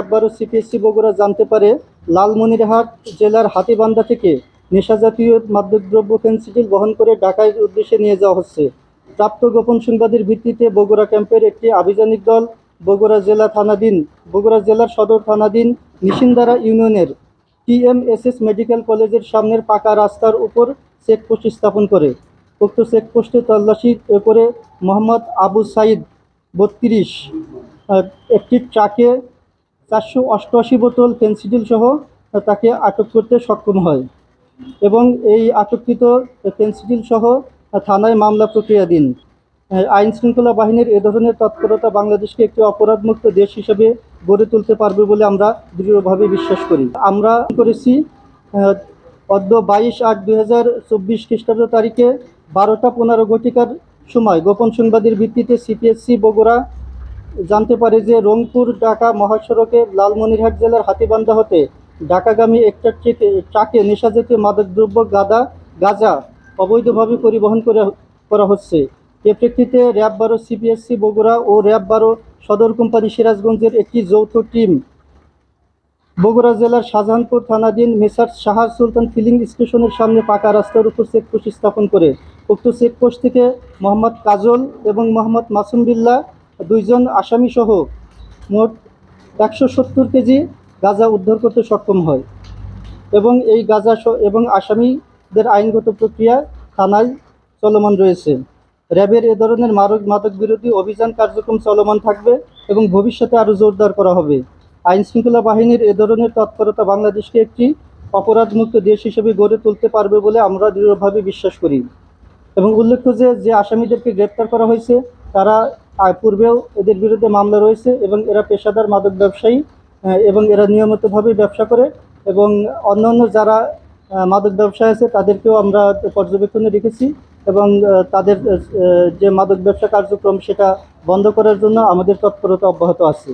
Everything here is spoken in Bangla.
একবারও সিপিএসসি বগুড়া জানতে পারে, লালমনিরহাট জেলার হাতিবান্ধা থেকে নেশাজাতীয় মাদকদ্রব্য ফেন্সিডিল বহন করে ঢাকায় উদ্দেশ্যে নিয়ে যাওয়া হচ্ছে। প্রাপ্ত গোপন সংবাদের ভিত্তিতে বগুড়া ক্যাম্পের একটি আভিযানিক দল বগুড়া জেলা থানাধীন, বগুড়া জেলার সদর থানাধীন নিশিন্দারা ইউনিয়নের টিএমএসএস মেডিকেল কলেজের সামনের পাকা রাস্তার উপর চেকপোস্ট স্থাপন করে। উক্ত চেকপোস্টে তল্লাশি করে মোহাম্মদ আবু সাইদ বত্রিশ একটি ট্রাকে চারশো অষ্টআশি বোতল পেন্সিডিল সহ তাকে আটক করতে সক্ষম হয় এবং এই আটককৃত পেন্সিডিল সহ থানায় মামলা প্রক্রিয়াধীন। আইন শৃঙ্খলা বাহিনীর এ ধরনের তৎপরতা বাংলাদেশকে একটি অপরাধমুক্ত দেশ হিসেবে গড়ে তুলতে পারবে বলে আমরা দৃঢ়ভাবে বিশ্বাস করি। আমরা করেছি অদ্য বাইশ আট দুই হাজার চব্বিশ খ্রিস্টাব্দ তারিখে বারোটা পনেরো ঘটিকার সময় গোপন সংবাদের ভিত্তিতে সিপিএসসি বগুড়া জানতে পারে যে রংপুর, ঢাকা, মহাসড়কে লালমনিরহাট জেলার হাতিবান্ধা হতে ঢাকাগামী একটা ট্রেকে- ট্রাকে নেশাজাতীয় মাদকদ্রব্য, গাদা, গাঁজা অবৈধভাবে পরিবহন করে, করা হচ্ছে। এ প্রেক্ষিতে র্যাব বারো সিপিএসসি বগুড়া ও র্যাব বারো সদর কোম্পানি সিরাজগঞ্জের একটি যৌথ টিম বগুড়া জেলার শাহজাহানপুর থানাধীন মেসার শাহ সুলতান ফিলিং স্টেশনের সামনে পাকা রাস্তার উপর চেকপোস্ট স্থাপন করে। উক্ত চেকপোস্ট থেকে মোহাম্মদ কাজল এবং মোহাম্মদ মাসুম বিল্লাহ দুইজন আসামি সহ মোট একশো সত্তর কেজি গাঁজা উদ্ধার করতে সক্ষম হয় এবং এই গাঁজা এবং আসামিদের আইনগত প্রক্রিয়া থানায় চলমান রয়েছে। র্যাবের এ ধরনের মাদক মাদক বিরোধী অভিযান কার্যক্রম চলমান থাকবে এবং ভবিষ্যতে আরও জোরদার করা হবে। আইন শৃঙ্খলা বাহিনীর এ ধরনের তৎপরতা বাংলাদেশকে একটি অপরাধমুক্ত দেশ হিসেবে গড়ে তুলতে পারবে বলে আমরা দৃঢ়ভাবে বিশ্বাস করি। এবং উল্লেখ্য যে যে আসামিদেরকে গ্রেপ্তার করা হয়েছে, তারা পূর্বেও এদের বিরুদ্ধে মামলা রয়েছে এবং এরা পেশাদার মাদক ব্যবসায়ী এবং এরা নিয়মিতভাবেই ব্যবসা করে এবং অন্য যারা মাদক ব্যবসায় আছে তাদেরকেও আমরা পর্যবেক্ষণে রেখেছি এবং তাদের যে মাদক ব্যবসা কার্যক্রম সেটা বন্ধ করার জন্য আমাদের তৎপরতা অব্যাহত আছে।